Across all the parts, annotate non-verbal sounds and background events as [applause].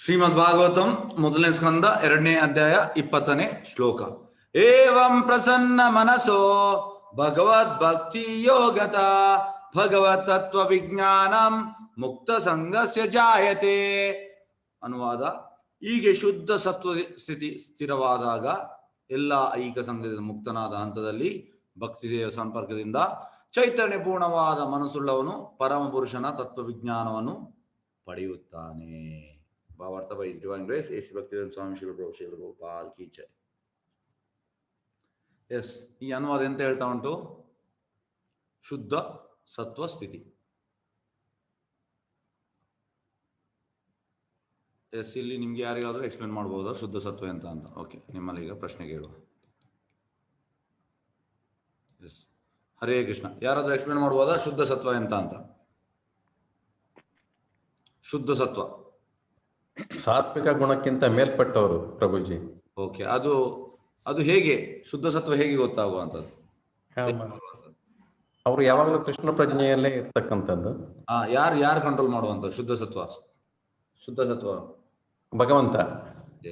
ಶ್ರೀಮದ್ ಭಾಗವತಂ ಮೊದಲನೇ ಸ್ಕಂದ ಎರಡನೇ ಅಧ್ಯಾಯ ಇಪ್ಪತ್ತನೇ ಶ್ಲೋಕ. ಏವಂ ಪ್ರಸನ್ನ ಮನಸೋ ಭಗವದ್ ಭಕ್ತಿ ಯೋಗತ ಭಗವತ್ ತತ್ವ ವಿಜ್ಞಾನಂ ಮುಕ್ತ ಸಂಘಸ್ಯ ಜಾಯತೆ. ಅನುವಾದ, ಹೀಗೆ ಶುದ್ಧ ಸತ್ವ ಸ್ಥಿತಿ ಸ್ಥಿರವಾದಾಗ ಎಲ್ಲ ಐಕ ಸಂಘದ ಮುಕ್ತನಾದ ಹಂತದಲ್ಲಿ ಭಕ್ತಿ ಸಂಪರ್ಕದಿಂದ ಚೈತನ್ಯ ಪೂರ್ಣವಾದ ಮನಸ್ಸುಳ್ಳವನು ಪರಮ ಪುರುಷನ ತತ್ವ ವಿಜ್ಞಾನವನ್ನು ಪಡೆಯುತ್ತಾನೆ. By divine grace S Bhakti Swami Shiva Prabhu Shiva Gopal ಕೀಚೆ yes ಈ ಅನುವಾದ ಎಂತ ಹೇಳ್ತಾ ಉಂಟು ಶುದ್ಧ ಸತ್ವ ಸ್ಥಿತಿ ಎಸ್ ಇಲ್ಲಿ ನಿಮ್ಗೆ ಯಾರಿಗಾದ್ರೂ ಎಕ್ಸ್ಪ್ಲೇನ್ ಮಾಡ್ಬೋದಾ? ಶುದ್ಧ ಸತ್ವ ಅಂತ ಅಂತ. ಓಕೆ ನಿಮ್ಮಲ್ಲಿ ಈಗ ಪ್ರಶ್ನೆ ಕೇಳುವ. ಎಸ್ ಹರೇ ಕೃಷ್ಣ. ಯಾರಾದ್ರೂ ಎಕ್ಸ್ಪ್ಲೇನ್ ಮಾಡ್ಬೋದಾ? ಶುದ್ಧ ಸತ್ವ ಎಂತ ಅಂತ. ಶುದ್ಧ ಸತ್ವ. ಸಾತ್ವಿಕ ಗುಣಕ್ಕಿಂತ ಮೇಲ್ಪಟ್ಟವರು ಪ್ರಭುಜಿ. ಓಕೆ ಅದು ಅದು ಹೇಗೆ? ಶುದ್ಧ ಸತ್ವ ಹೇಗೆ ಗೊತ್ತಾಗುವಂಥದ್ದು? ಅವರು ಯಾವಾಗಲೂ ಕೃಷ್ಣ ಪ್ರಜ್ಞೆಯಲ್ಲೇ ಇರ್ತಕ್ಕಂಥದ್ದು. ಆ ಯಾರು ಯಾರು ಕಂಟ್ರೋಲ್ ಮಾಡುವಂತ ಶುದ್ಧ ಸತ್ವ? ಶುದ್ಧ ಸತ್ವ? ಭಗವಂತ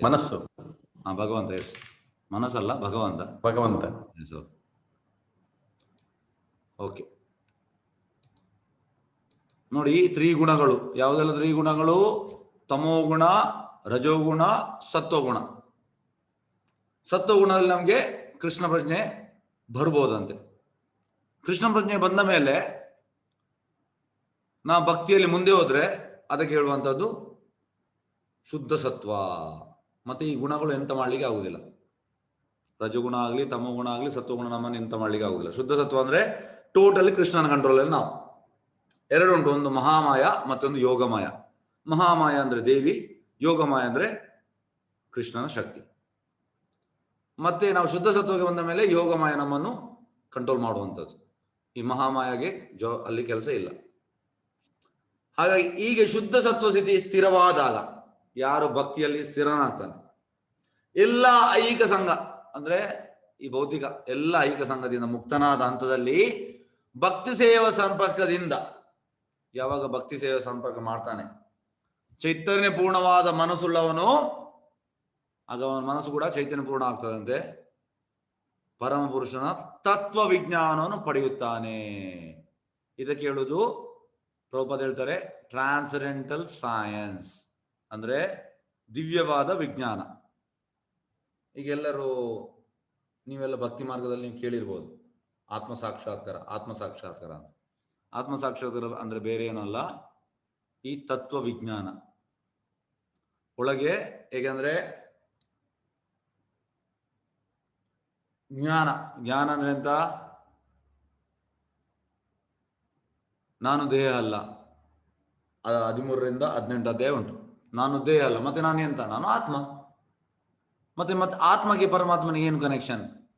ಮನಸ್ಸು. ಹಾ ಭಗವಂತ ಎಸ್ ಮನಸ್ಸಲ್ಲ ಭಗವಂತ. ಭಗವಂತ. ಓಕೆ ನೋಡಿ ತ್ರಿಗುಣಗಳು ಯಾವುದೆಲ್ಲ ತ್ರಿಗುಣಗಳು? ತಮೋಗುಣ ರಜೋಗುಣ ಸತ್ವಗುಣ ಸತ್ವಗುಣದಲ್ಲಿ ನಮಗೆ ಕೃಷ್ಣ ಪ್ರಜ್ಞೆ ಬರ್ಬೋದಂತೆ. ಕೃಷ್ಣ ಪ್ರಜ್ಞೆ ಬಂದ ಮೇಲೆ ನಾ ಭಕ್ತಿಯಲ್ಲಿ ಮುಂದೆ ಹೋದ್ರೆ ಅದಕ್ಕೆ ಹೇಳುವಂಥದ್ದು ಶುದ್ಧ ಸತ್ವ. ಮತ್ತೆ ಈ ಗುಣಗಳು ಎಂತ ಮಾಡ್ಲಿಕ್ಕೆ ಆಗುದಿಲ್ಲ. ರಜಗುಣ ಆಗಲಿ ತಮೋಗುಣ ಆಗಲಿ ಸತ್ವಗುಣ ನಮ್ಮನ್ನು ಎಂತ ಮಾಡ್ಲಿಕ್ಕೆ ಆಗುದಿಲ್ಲ. ಶುದ್ಧ ಸತ್ವ ಅಂದ್ರೆ ಟೋಟಲಿ ಕೃಷ್ಣನ ಕಂಟ್ರೋಲಲ್ಲಿ ನಾವು. ಎರಡು ಉಂಟು, ಒಂದು ಮಹಾಮಾಯ ಮತ್ತೊಂದು ಯೋಗಮಾಯ. ಮಹಾಮಾಯ ಅಂದ್ರೆ ದೇವಿ ಯೋಗಮಾಯ ಅಂದ್ರೆ ಕೃಷ್ಣನ ಶಕ್ತಿ. ಮತ್ತೆ ನಾವು ಶುದ್ಧ ಸತ್ವಕ್ಕೆ ಬಂದ ಮೇಲೆ ಯೋಗಮಾಯ ನಮ್ಮನ್ನು ಕಂಟ್ರೋಲ್ ಮಾಡುವಂಥದ್ದು. ಈ ಮಹಾಮಾಯಗೆ ಜೋ, ಅಲ್ಲಿ ಕೆಲಸ ಇಲ್ಲ. ಹಾಗಾಗಿ ಈಗ ಶುದ್ಧ ಸತ್ವ ಸ್ಥಿತಿ ಸ್ಥಿರವಾದಾಗ ಯಾರು ಭಕ್ತಿಯಲ್ಲಿ ಸ್ಥಿರನಾಗ್ತಾನೆ? ಎಲ್ಲ ಐಕ ಸಂಘ, ಅಂದ್ರೆ ಈ ಭೌತಿಕ ಎಲ್ಲ ಐಕ ಸಂಘದಿಂದ ಮುಕ್ತನಾದ ಹಂತದಲ್ಲಿ ಭಕ್ತಿ ಸೇವಾ ಸಂಪರ್ಕದಿಂದ ಯಾವಾಗ ಭಕ್ತಿ ಸೇವಾ ಸಂಪರ್ಕ ಮಾಡ್ತಾನೆ? ಚೈತನ್ಯ ಪೂರ್ಣವಾದ ಮನಸ್ಸುಳ್ಳವನು, ಆಗ ಅವನ ಮನಸ್ಸು ಕೂಡ ಚೈತನ್ಯ ಪೂರ್ಣ ಆಗ್ತದಂತೆ. ಪರಮ ಪುರುಷನ ತತ್ವ ವಿಜ್ಞಾನವನ್ನು ಪಡೆಯುತ್ತಾನೆ. ಇದಕ್ಕೆ ಹೇಳುವುದು, ಪ್ರಭುಪದ ಹೇಳ್ತಾರೆ ಟ್ರಾನ್ಸರೆಂಟಲ್ ಸೈನ್ಸ್ ಅಂದ್ರೆ ದಿವ್ಯವಾದ ವಿಜ್ಞಾನ. ಈಗೆಲ್ಲರೂ ನೀವೆಲ್ಲ ಭಕ್ತಿ ಮಾರ್ಗದಲ್ಲಿ ನೀವು ಕೇಳಿರ್ಬೋದು. ಆತ್ಮ ಸಾಕ್ಷಾತ್ಕಾರ ಆತ್ಮ ಸಾಕ್ಷಾತ್ಕಾರ ಆತ್ಮ ಸಾಕ್ಷಾತ್ಕಾರ ಅಂದ್ರೆ ಬೇರೆ ಏನಲ್ಲ ಈ ತತ್ವ ವಿಜ್ಞಾನ ಒಳಗೆ ಹೇಗೆಂದ್ರೆ ಜ್ಞಾನ. ಜ್ಞಾನ ಅಂದ್ರೆ ಎಂತ? ನಾನು ದೇಹ ಅಲ್ಲ. ಹದಿಮೂರರಿಂದ ಹದಿನೆಂಟು ಅಧ್ಯಾಯ ಉಂಟು. ನಾನು ದೇಹ ಅಲ್ಲ. ಮತ್ತೆ ನಾನು ಎಂತ? ನಾನು ಆತ್ಮ. ಮತ್ತೆ ಮತ್ತೆ ಆತ್ಮಗೆ ಪರಮಾತ್ಮನಿಗೆ ಏನು ಕನೆಕ್ಷನ್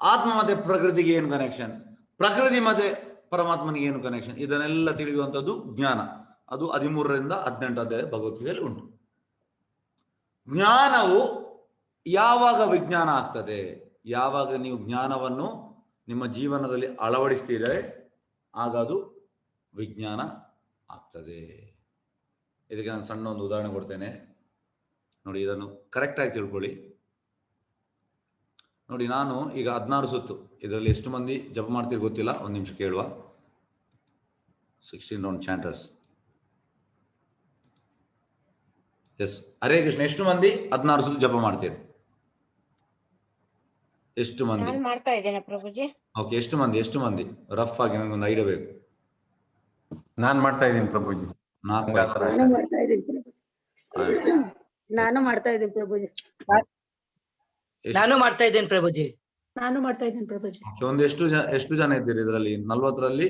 ಆತ್ಮ ಮತ್ತೆ ಪ್ರಕೃತಿಗೆ ಏನು ಕನೆಕ್ಷನ್ ಪ್ರಕೃತಿ ಮತ್ತೆ ಪರಮಾತ್ಮನಿಗೆ ಏನು ಕನೆಕ್ಷನ್ ಇದನ್ನೆಲ್ಲ ತಿಳಿಯುವಂಥದ್ದು ಜ್ಞಾನ. ಅದು ಹದಿಮೂರರಿಂದ ಹದಿನೆಂಟು ಅಧ್ಯಾಯ ಭಗವದ್ಗೀತೆಯಲ್ಲಿ ಉಂಟು. ಜ್ಞಾನವು ಯಾವಾಗ ವಿಜ್ಞಾನ ಆಗ್ತದೆ? ಯಾವಾಗ ನೀವು ಜ್ಞಾನವನ್ನು ನಿಮ್ಮ ಜೀವನದಲ್ಲಿ ಅಳವಡಿಸ್ತೀರೆ, ಆಗ ಅದು ವಿಜ್ಞಾನ ಆಗ್ತದೆ. ಇದಕ್ಕೆ ನಾನು ಸಣ್ಣ ಒಂದು ಉದಾಹರಣೆ ಕೊಡ್ತೇನೆ. ನೋಡಿ, ಇದನ್ನು ಕರೆಕ್ಟಾಗಿ ತಿಳ್ಕೊಳ್ಳಿ. ನೋಡಿ ನಾನು ಈಗ ಹದಿನಾರು ಸುತ್ತು. ಇದರಲ್ಲಿ ಎಷ್ಟು ಮಂದಿ ಜಪ ಮಾಡ್ತೀರಿ ಗೊತ್ತಿಲ್ಲ. ಒಂದು ನಿಮಿಷ ಕೇಳುವ. Sixteen round chanters yes Hare Krishna ಎಷ್ಟು ಮಂದಿ ಹದಿನಾರು ಸುತ್ತು ಜಪ ಮಾಡ್ತೀರಿ? ಎಷ್ಟು ಮಂದಿ? ನಾನ್ ಮಾಡ್ತಾ ಇದ್ದೇನೆ ಪ್ರಭುಜಿ. ಓಕೆ ಎಷ್ಟು ಮಂದಿ ಎಷ್ಟು ಮಂದಿ? ರಫ್ ಆಗಿ ಒಂದು ಐಡಿಯಾ ಬೇಕು. ನಾನ್ ಮಾಡ್ತಾ ಇದ್ದೀನಿ ಪ್ರಭುಜಿ. ನಾಲ್ಕು ಥರ ನಾನು ಮಾಡ್ತಾ ಇದ್ದೀನಿ ನಾನು ಮಾಡ್ತಾ ಇದ್ದೀನಿ ಪ್ರಭುಜಿ. ನಾನು ಮಾಡ್ತಾ ಇದ್ದೇನೆ ಪ್ರಭುಜಿ. ನಾನು ಮಾಡ್ತಾ ಇದ್ದೇನೆ ಪ್ರಭುಜಿ. ಒಂದು ಎಷ್ಟು ಜನ ಎಷ್ಟು ಜನ ಇದ್ದೀರಿ ಇದರಲ್ಲಿ? ನಲ್ವತ್ತರಲ್ಲಿ?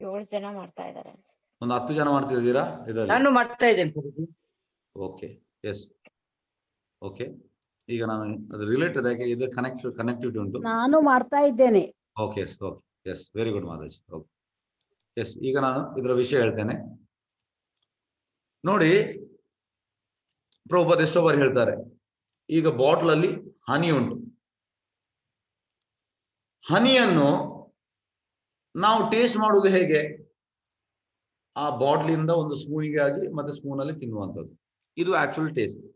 ಏಳು ಜನ ಮಾಡ್ತಾ ಇದ್ದಾರೆ. ಒಂದು ಹತ್ತು ಜನ ಮಾಡ್ತಿದ್ದೀರಾ ಇದರಲ್ಲಿ? ನಾನು ಮಾಡ್ತಾ ಇದ್ದೇನೆ ಪ್ರಭುಜಿ. Okay yes. ಓಕೆ ಈಗ ನಾನು ಅದು ರಿಲೇಟೆಡ್ ಆಗಿ ಇದು ಕನೆಕ್ಟ್ ಕನೆಕ್ಟಿವಿಟಿ ಉಂಟು. ನಾನು ಮಾಡ್ತಾ ಇದ್ದೇನೆ. Okay yes okay yes. Very good ಮಾತಾಜ್. Okay. Yes ಈಗ ನಾನು ಇದರ ವಿಷಯ ಹೇಳ್ತೇನೆ. ನೋಡಿ ಪ್ರಭುಪದ ಎಷ್ಟೋ ಬಾರಿ ಹೇಳ್ತಾರೆ. ಈಗ ಬಾಟ್ಲ್ ಅಲ್ಲಿ ಹನಿ ಉಂಟು. ಹನಿಯನ್ನು ನಾವು ಟೇಸ್ಟ್ ಮಾಡುವುದು ಹೇಗೆ? ಆ ಬಾಟ್ಲಿಂದ ಒಂದು ಸ್ಪೂನಿಗೆ ಆಗಿ ಮತ್ತೆ ಸ್ಪೂನಲ್ಲಿ ತಿನ್ನುವಂಥದ್ದು. ಇದು ಆಕ್ಚುಲ್ ಟೇಸ್ಟ್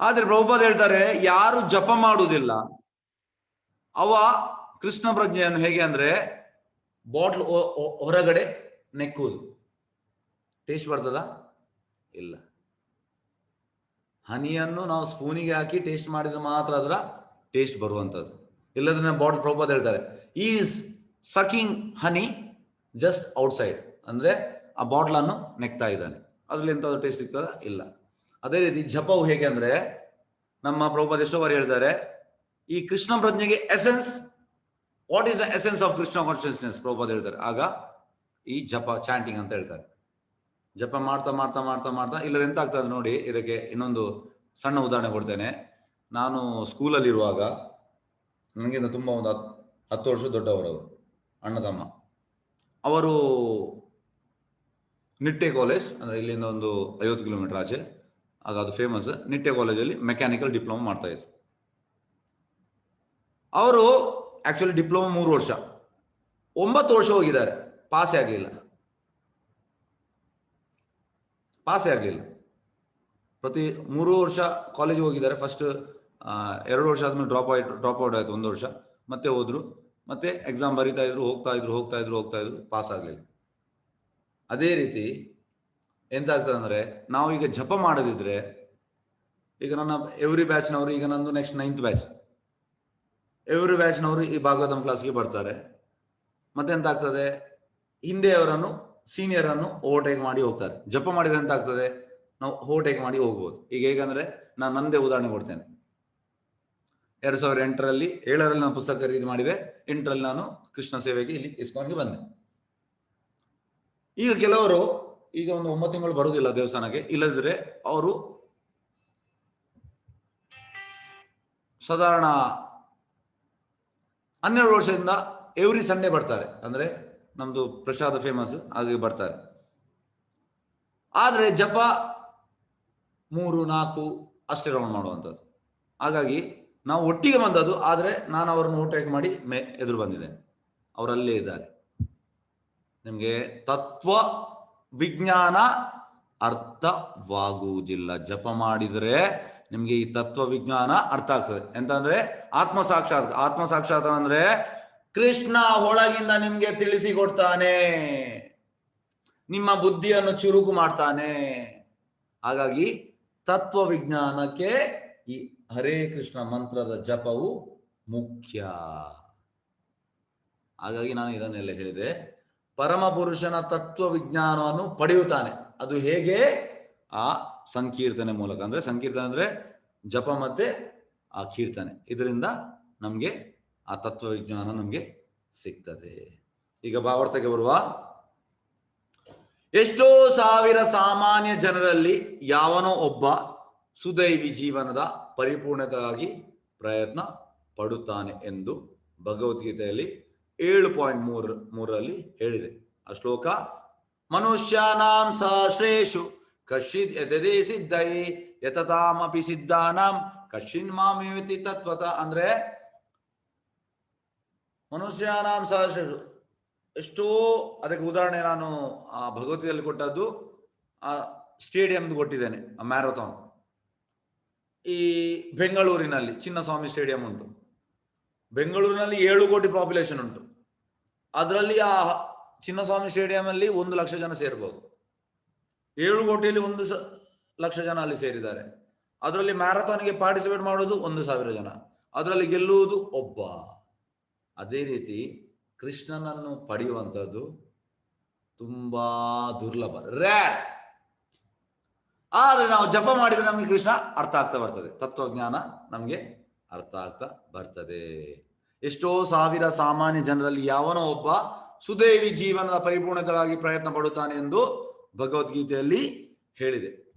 ಆದ್ರೆ ಪ್ರಭುಪಾದ್ ಹೇಳ್ತಾರೆ, ಯಾರು ಜಪ ಮಾಡುವುದಿಲ್ಲ, ಅವ ಕೃಷ್ಣ ಪ್ರಜ್ಞೆಯನ್ನು ಹೇಗೆ ಅಂದ್ರೆ ಬಾಟ್ಲ್ ಹೊರಗಡೆ ನೆಕ್ಕುವುದು. ಟೇಸ್ಟ್ ಬರ್ತದ? ಇಲ್ಲ. ಹನಿಯನ್ನು ನಾವು ಸ್ಪೂನಿಗೆ ಹಾಕಿ ಟೇಸ್ಟ್ ಮಾಡಿದ್ರೆ ಮಾತ್ರ ಅದರ ಟೇಸ್ಟ್ ಬರುವಂಥದ್ದು. ಇಲ್ಲದ್ರೆ ಬಾಟ್ಲ್ ಪ್ರಭುಪಾದ್ ಹೇಳ್ತಾರೆ is sucking honey just outside ಅಂದರೆ ಆ ಬಾಟ್ಲನ್ನು ನೆಕ್ತಾ ಇದ್ದಾನೆ. ಅದ್ರಲ್ಲಿ ಎಂಥದ್ದು ಟೇಸ್ಟ್ ಸಿಗ್ತದ? ಇಲ್ಲ. ಅದೇ ರೀತಿ ಜಪವು ಹೇಗೆ ಅಂದ್ರೆ, ನಮ್ಮ ಪ್ರಭುಪಾದ ಎಷ್ಟೋ ಬಾರಿ ಹೇಳ್ತಾರೆ, ಈ Krishna ಪ್ರಜ್ಞೆಗೆ essence what is the essence of Krishna consciousness Prabhupada ಹೇಳ್ತಾರೆ. ಆಗ ಈ ಜಪ ಚಾಂಟಿಂಗ್ ಅಂತ ಹೇಳ್ತಾರೆ. ಜಪ ಮಾಡ್ತಾ ಮಾಡ್ತಾ ಮಾಡ್ತಾ ಮಾಡ್ತಾ ಇಲ್ಲದ ಎಂತ ಆಗ್ತದೆ ನೋಡಿ, ಇದಕ್ಕೆ ಇನ್ನೊಂದು ಸಣ್ಣ ಉದಾಹರಣೆ ಕೊಡ್ತೇನೆ. ನಾನು ಸ್ಕೂಲಲ್ಲಿ ಇರುವಾಗ ನನಗಿಂತ ತುಂಬ ಒಂದು ಹತ್- ಹತ್ತು ವರ್ಷ ದೊಡ್ಡವರವರು, ಅಣ್ಣ ತಮ್ಮ. ಅವರು ನಿಟ್ಟೆ ಕಾಲೇಜ್ ಅಂದರೆ ಇಲ್ಲಿಂದ ಒಂದು ಐವತ್ತು ಕಿಲೋಮೀಟರ್ ಆಚೆ, ಆಗ ಅದು ಫೇಮಸ್ ನಿಟ್ಟೆ ಕಾಲೇಜಲ್ಲಿ ಮೆಕ್ಯಾನಿಕಲ್ ಡಿಪ್ಲೊಮಾ ಮಾಡ್ತಾ ಇದ್ರು. ಅವರು ಆಕ್ಚುಲಿ ಡಿಪ್ಲೊಮಾ ಮೂರು ವರ್ಷ, ಒಂಬತ್ತು ವರ್ಷ ಹೋಗಿದ್ದಾರೆ ಪಾಸೇ ಆಗಲಿಲ್ಲ. ಪಾಸೇ ಆಗಲಿಲ್ಲ. ಪ್ರತಿ ಮೂರು ವರ್ಷ ಕಾಲೇಜ್ ಹೋಗಿದ್ದಾರೆ. ಫಸ್ಟ್ ಎರಡು ವರ್ಷ ಆದ್ಮೇಲೆ ಡ್ರಾಪ್ ಆಯ್ತು ಡ್ರಾಪ್ ಔಟ್ ಆಯ್ತು ಒಂದು ವರ್ಷ. ಮತ್ತೆ ಹೋದ್ರು. ಮತ್ತೆ ಎಕ್ಸಾಮ್ ಬರೀತಾ ಇದ್ರು, ಹೋಗ್ತಾ ಇದ್ರು ಹೋಗ್ತಾ ಇದ್ರು ಹೋಗ್ತಾ ಇದ್ರು ಪಾಸ್ ಆಗಲಿಲ್ಲ. ಅದೇ ರೀತಿ ಎಂತಾಗ್ತದೆ ಅಂದರೆ ನಾವು ಈಗ ಜಪ ಮಾಡದಿದ್ರೆ ಈಗ ನನ್ನ ಎವ್ರಿ ಬ್ಯಾಚ್ನವರು ಈಗ ನಂದು ನೆಕ್ಸ್ಟ್ ನೈನ್ತ್ ಬ್ಯಾಚ್ ಎವ್ರಿ ಬ್ಯಾಚ್ನವರು ಈ ಭಾಗವತಂ ಕ್ಲಾಸ್ಗೆ ಬರ್ತಾರೆ. ಮತ್ತೆ ಎಂತಾಗ್ತದೆ? ಹಿಂದೆಯವರನ್ನು ಸೀನಿಯರ್ ಅನ್ನು ಓವರ್ಟೇಕ್ ಮಾಡಿ ಹೋಗ್ತಾರೆ. ಜಪ ಮಾಡಿದ್ರೆ ಎಂತ ಆಗ್ತದೆ ನಾವು ಓವರ್ಟೇಕ್ ಮಾಡಿ ಹೋಗ್ಬೋದು. ಈಗ ಹೇಗಂದ್ರೆ ನಾನು ನಂದೇ ಉದಾಹರಣೆ ಕೊಡ್ತೇನೆ. ಎರಡ್ ಸಾವಿರದ ಎಂಟರಲ್ಲಿ ಏಳರಲ್ಲಿ ನಾನು ಪುಸ್ತಕ ಖರೀದಿ ಮಾಡಿದೆ, ಎಂಟರಲ್ಲಿ ನಾನು ಕೃಷ್ಣ ಸೇವೆಗೆ ಇಲ್ಲಿ ಇಸ್ಕೊಂಡು ಬಂದೆ. ಈಗ ಕೆಲವರು, ಈಗ ಒಂದು ಒಂಬತ್ತು ತಿಂಗಳು ಬರುವುದಿಲ್ಲ ದೇವಸ್ಥಾನಕ್ಕೆ ಇಲ್ಲದ್ರೆ ಅವರು ಸಾಧಾರಣ ಹನ್ನೆರಡು ವರ್ಷದಿಂದ ಎವ್ರಿ ಸಂಡೇ ಬರ್ತಾರೆ. ಅಂದ್ರೆ ನಮ್ದು ಪ್ರಸಾದ ಫೇಮಸ್ ಹಾಗೆ ಬರ್ತಾರೆ. ಆದ್ರೆ ಜಪ ಮೂರು, ನಾಲ್ಕು ಅಷ್ಟೇ ರೌಂಡ್ ಮಾಡುವಂಥದ್ದು. ಹಾಗಾಗಿ ನಾವು ಒಟ್ಟಿಗೆ ಬಂದದ್ದು, ಆದ್ರೆ ನಾನು ಅವರನ್ನು ಓಟೇಕ್ ಮಾಡಿ ಮೇ ಎದುರು ಬಂದಿದೆ ಅವರಲ್ಲೇ ಇದ್ದಾರೆ. ನಿಮಗೆ ತತ್ವ ವಿಜ್ಞಾನ ಅರ್ಥವಾಗುವುದಿಲ್ಲ. ಜಪ ಮಾಡಿದರೆ ನಿಮ್ಗೆ ಈ ತತ್ವ ವಿಜ್ಞಾನ ಅರ್ಥ ಆಗ್ತದೆ. ಎಂತಂದ್ರೆ ಆತ್ಮ ಸಾಕ್ಷಾತ್ ಆತ್ಮ ಸಾಕ್ಷಾತ್ ಅಂದ್ರೆ ಕೃಷ್ಣ ಒಳಗಿಂದ ನಿಮ್ಗೆ ತಿಳಿಸಿ ಕೊಡ್ತಾನೆ. ನಿಮ್ಮ ಬುದ್ಧಿಯನ್ನು ಚುರುಕು ಮಾಡ್ತಾನೆ. ಹಾಗಾಗಿ ತತ್ವ ವಿಜ್ಞಾನಕ್ಕೆ ಈ ಹರೇ ಕೃಷ್ಣ ಮಂತ್ರದ ಜಪವು ಮುಖ್ಯ. ಹಾಗಾಗಿ ನಾನು ಇದನ್ನೆಲ್ಲ ಹೇಳಿದೆ. ಪರಮ ಪುರುಷನ ತತ್ವ ವಿಜ್ಞಾನವನ್ನು ಪಡೆಯುತ್ತಾನೆ. ಅದು ಹೇಗೆ? ಆ ಸಂಕೀರ್ತನೆ ಮೂಲಕ. ಅಂದ್ರೆ ಸಂಕೀರ್ತನೆ ಅಂದ್ರೆ ಜಪ ಮತ್ತೆ ಆ ಕೀರ್ತನೆ. ಇದರಿಂದ ನಮ್ಗೆ ಆ ತತ್ವವಿಜ್ಞಾನ ನಮಗೆ ಸಿಗ್ತದೆ. ಈಗ ಭಾವಾರ್ಥಕ್ಕೆ ಬರುವ ಎಷ್ಟೋ ಸಾವಿರ ಸಾಮಾನ್ಯ ಜನರಲ್ಲಿ ಯಾವನೋ ಒಬ್ಬ ಸುದೈವಿ ಜೀವನದ ಪರಿಪೂರ್ಣತೆಗಾಗಿ ಪ್ರಯತ್ನ ಪಡುತ್ತಾನೆ ಎಂದು ಭಗವದ್ಗೀತೆಯಲ್ಲಿ ಏಳು ಪಾಯಿಂಟ್ ಮೂರ, ಮೂರರಲ್ಲಿ ಹೇಳಿದೆ. ಆ ಶ್ಲೋಕ, ಮನುಷ್ಯಾನಾಂ ಸಹಸ್ರೇಷು ಕಶ್ಚಿತ್ ಯತದೇ ಸಿದ್ಧೈ ಯತತಾಮಪಿ ಸಿದ್ಧಾನಾಂ ಕಶ್ಚಿನ್ ಮಾಮೇತಿ ತತ್ವತ ಅಂದ್ರೆ ಮನುಷ್ಯಾನಾಂ ಸಹಸ್ರರು ಎಷ್ಟೋ, ಅದಕ್ಕೆ ಉದಾಹರಣೆ ನಾನು ಆ ಭಗವತಿಯಲ್ಲಿ ಕೊಟ್ಟದ್ದು, ಆ ಸ್ಟೇಡಿಯಂದು ಕೊಟ್ಟಿದ್ದೇನೆ, ಆ ಮ್ಯಾರಥಾನ್. ಈ ಬೆಂಗಳೂರಿನಲ್ಲಿ ಚಿನ್ನಸ್ವಾಮಿ ಸ್ಟೇಡಿಯಂ ಉಂಟು. ಬೆಂಗಳೂರಿನಲ್ಲಿ ಏಳು ಕೋಟಿ ಪಾಪ್ಯುಲೇಷನ್ ಉಂಟು. ಅದರಲ್ಲಿ ಆ ಚಿನ್ನಸ್ವಾಮಿ ಸ್ಟೇಡಿಯಂ ಅಲ್ಲಿ ಒಂದು ಲಕ್ಷ ಜನ ಸೇರ್ಬೋದು. ಏಳು ಕೋಟಿಯಲ್ಲಿ ಒಂದು ಲಕ್ಷ ಜನ ಅಲ್ಲಿ ಸೇರಿದ್ದಾರೆ. ಅದರಲ್ಲಿ ಮ್ಯಾರಥಾನ್ಗೆ ಪಾರ್ಟಿಸಿಪೇಟ್ ಮಾಡೋದು ಒಂದು ಸಾವಿರ ಜನ. ಅದರಲ್ಲಿ ಗೆಲ್ಲುವುದು ಒಬ್ಬ. ಅದೇ ರೀತಿ ಕೃಷ್ಣನನ್ನು ಪಡೆಯುವಂಥದ್ದು ತುಂಬಾ ದುರ್ಲಭ ರ್ಯಾರ್ ಆದರೆ ನಾವು ಜಪ ಮಾಡಿದರೆ ನಮಗೆ ಕೃಷ್ಣ ಅರ್ಥ ಆಗ್ತಾ ಬರ್ತದೆ, ತತ್ವಜ್ಞಾನ ನಮಗೆ ಅರ್ಥ ಆಗ್ತಾ ಬರ್ತದೆ. ಎಷ್ಟೋ ಸಾವಿರ ಸಾಮಾನ್ಯ ಜನರಲ್ಲಿ ಯಾವನೋ ಒಬ್ಬ ಸುದೇವಿ ಜೀವನದ ಪರಿಪೂರ್ಣತೆಗಾಗಿ ಪ್ರಯತ್ನ ಪಡುತ್ತಾನೆ ಎಂದು ಭಗವದ್ಗೀತೆಯಲ್ಲಿ ಹೇಳಿದೆ.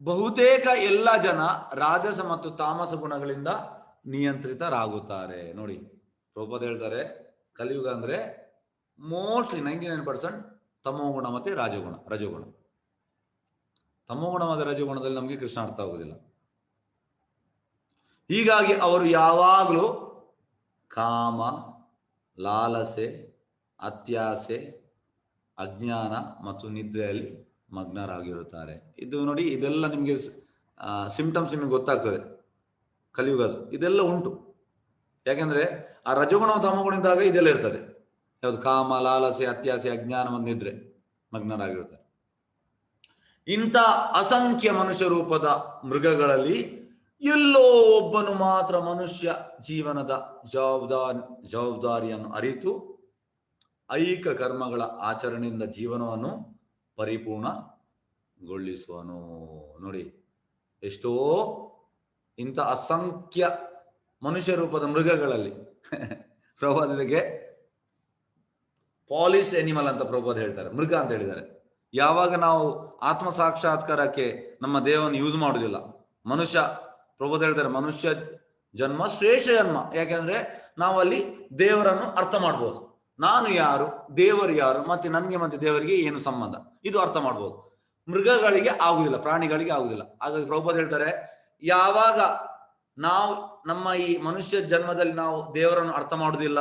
ಬಹುತೇಕ ಎಲ್ಲ ಜನ ರಾಜಸ ಮತ್ತು ತಾಮಸ ಗುಣಗಳಿಂದ ನಿಯಂತ್ರಿತರಾಗುತ್ತಾರೆ. ನೋಡಿ, ಪ್ರಭುಪದ ಹೇಳ್ತಾರೆ, ಕಲಿಯುಗ ಅಂದ್ರೆ ಮೋಸ್ಟ್ಲಿ ನೈಂಟಿ ನೈನ್ ಪರ್ಸೆಂಟ್ ತಮೋಗುಣ ಮತ್ತೆ ರಾಜಗುಣ, ರಜಗುಣ. ತಮೋಗುಣ ಮತ್ತು ರಜಗುಣದಲ್ಲಿ ನಮಗೆ ಕೃಷ್ಣ ಅರ್ಥ ಆಗುವುದಿಲ್ಲ ಹೀಗಾಗಿ ಅವರು ಯಾವಾಗಲೂ ಕಾಮ, ಲಾಲಸೆ, ಅತ್ಯಾಸೆ, ಅಜ್ಞಾನ ಮತ್ತು ನಿದ್ರೆಯಲ್ಲಿ ಮಗ್ನರಾಗಿರುತ್ತಾರೆ. ಇದು ನೋಡಿ ಇದೆಲ್ಲ ನಿಮಗೆ ಸಿಂಪ್ಟಮ್ಸ್ ನಿಮಗೆ ಗೊತ್ತಾಗ್ತದೆ. ಕಲಿಯುಗದ ಇದೆಲ್ಲ ಉಂಟು. ಯಾಕೆಂದ್ರೆ ಆ ರಜಗುಣ ತಮಗುಣಿದ್ದಾಗ ಇದೆಲ್ಲ ಇರ್ತದೆ. ಯಾವ್ದು ಕಾಮ, ಲಾಲಸೆ, ಅತ್ಯಾಸೆ, ಅಜ್ಞಾನ ಒಂದಿದ್ರೆ ಮಗ್ನರಾಗಿರುತ್ತಾರೆ. ಇಂಥ ಅಸಂಖ್ಯ ಮನುಷ್ಯ ರೂಪದ ಮೃಗಗಳಲ್ಲಿ ಎಲ್ಲೋ ಒಬ್ಬನು ಮಾತ್ರ ಮನುಷ್ಯ ಜೀವನದ ಜವಾಬ್ದಾರಿ, ಜವಾಬ್ದಾರಿಯನ್ನು ಅರಿತು ಐಕ ಕರ್ಮಗಳ ಆಚರಣೆಯಿಂದ ಜೀವನವನ್ನು ಪರಿಪೂರ್ಣಗೊಳಿಸುವನು. ನೋಡಿ, ಎಷ್ಟೋ ಇಂಥ ಅಸಂಖ್ಯ ಮನುಷ್ಯ ರೂಪದ ಮೃಗಗಳಲ್ಲಿ [laughs] ಪ್ರಭಾದಿಗೆ ಪಾಲಿಶ್ಡ್ ಎನಿಮಲ್ ಅಂತ ಪ್ರಭಾದ್ ಹೇಳ್ತಾರೆ, ಮೃಗ ಅಂತ ಹೇಳಿದ್ದಾರೆ. ಯಾವಾಗ ನಾವು ಆತ್ಮ ಸಾಕ್ಷಾತ್ಕಾರಕ್ಕೆ ನಮ್ಮ ದೇಹವನ್ನು ಯೂಸ್ ಮಾಡೋದಿಲ್ಲ ಮನುಷ್ಯ ಪ್ರಭಾದ ಹೇಳ್ತಾರೆ, ಮನುಷ್ಯ ಜನ್ಮ ಶ್ರೇಷ್ಠ ಜನ್ಮ. ಯಾಕೆಂದ್ರೆ ನಾವು ಅಲ್ಲಿ ದೇವರನ್ನು ಅರ್ಥ ಮಾಡ್ಬೋದು. ನಾನು ಯಾರು, ದೇವರು ಯಾರು ಮತ್ತೆ ನನಗೆ ಮತ್ತೆ ದೇವರಿಗೆ ಏನು ಸಂಬಂಧ? ಇದು ಅರ್ಥ ಮಾಡ್ಬೋದು. ಮೃಗಗಳಿಗೆ ಆಗುದಿಲ್ಲ, ಪ್ರಾಣಿಗಳಿಗೆ ಆಗುದಿಲ್ಲ. ಹಾಗಾಗಿ ಪ್ರಭುಪಾದ ಹೇಳ್ತಾರೆ, ಯಾವಾಗ ನಾವು ನಮ್ಮ ಈ ಮನುಷ್ಯ ಜನ್ಮದಲ್ಲಿ ನಾವು ದೇವರನ್ನು ಅರ್ಥ ಮಾಡುದಿಲ್ಲ,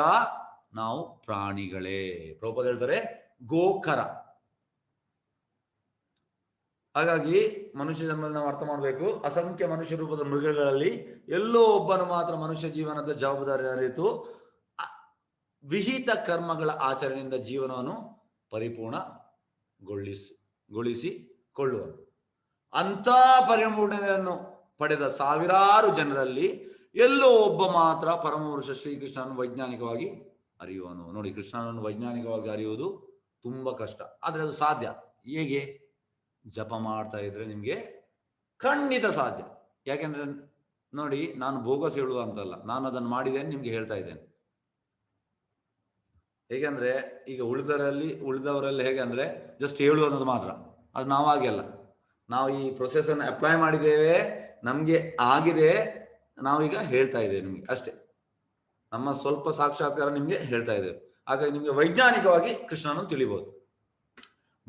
ನಾವು ಪ್ರಾಣಿಗಳೇ. ಪ್ರಭುಪಾದ ಹೇಳ್ತಾರೆ, ಗೋಕರ. ಹಾಗಾಗಿ ಮನುಷ್ಯ ಜನ್ಮದಲ್ಲಿ ನಾವು ಅರ್ಥ ಮಾಡಬೇಕು, ಅಸಂಖ್ಯ ಮನುಷ್ಯ ರೂಪದ ಮೃಗಗಳಲ್ಲಿ ಎಲ್ಲೋ ಒಬ್ಬನು ಮಾತ್ರ ಮನುಷ್ಯ ಜೀವನದ ಜವಾಬ್ದಾರಿ ಅರಿತು ವಿಹಿತ ಕರ್ಮಗಳ ಆಚರಣೆಯಿಂದ ಜೀವನವನ್ನು ಪರಿಪೂರ್ಣಗೊಳಿಸಿ ಗೊಳಿಸಿಕೊಳ್ಳುವನು ಅಂಥ ಪರಿಪೂರ್ಣತೆಯನ್ನು ಪಡೆದ ಸಾವಿರಾರು ಜನರಲ್ಲಿ ಎಲ್ಲೋ ಒಬ್ಬ ಮಾತ್ರ ಪರಮಪುರುಷ ಶ್ರೀಕೃಷ್ಣನನ್ನು ವೈಜ್ಞಾನಿಕವಾಗಿ ಅರಿಯುವನು. ನೋಡಿ, ಕೃಷ್ಣನನ್ನು ವೈಜ್ಞಾನಿಕವಾಗಿ ಅರಿಯುವುದು ತುಂಬಾ ಕಷ್ಟ. ಆದರೆ ಅದು ಸಾಧ್ಯ. ಹೇಗೆ? ಜಪ ಮಾಡ್ತಾ ಇದ್ರೆ ನಿಮಗೆ ಖಂಡಿತ ಸಾಧ್ಯ. ಯಾಕೆಂದ್ರೆ ನೋಡಿ, ನಾನು ಬೋಗಸ್ ಹೇಳುವ ಅಂತಲ್ಲ. ನಾನು ಅದನ್ನು ಮಾಡಿದ್ದೇನೆ ನಿಮ್ಗೆ ಹೇಳ್ತಾ ಇದ್ದೇನೆ. ಹೇಗೆಂದ್ರೆ, ಈಗ ಉಳಿದರಲ್ಲಿ, ಉಳಿದವರಲ್ಲಿ ಹೇಗೆ ಅಂದ್ರೆ ಜಸ್ಟ್ ಹೇಳುವುದು ಮಾತ್ರ. ಅದು ನಾವು ಹಾಗೆ ಅಲ್ಲ ನಾವು ಈ ಪ್ರೊಸೆಸ್ ಅನ್ನು ಅಪ್ಲೈ ಮಾಡಿದ್ದೇವೆ, ನಮ್ಗೆ ಆಗಿದೆ ನಾವೀಗ ಹೇಳ್ತಾ ಇದ್ದೇವೆ ನಿಮ್ಗೆ, ಅಷ್ಟೇ. ನಮ್ಮ ಸ್ವಲ್ಪ ಸಾಕ್ಷಾತ್ಕಾರ ನಿಮ್ಗೆ ಹೇಳ್ತಾ ಇದ್ದೇವೆ. ಹಾಗಾಗಿ ನಿಮ್ಗೆ ವೈಜ್ಞಾನಿಕವಾಗಿ ಕೃಷ್ಣನನ್ನು ತಿಳಿಬಹುದು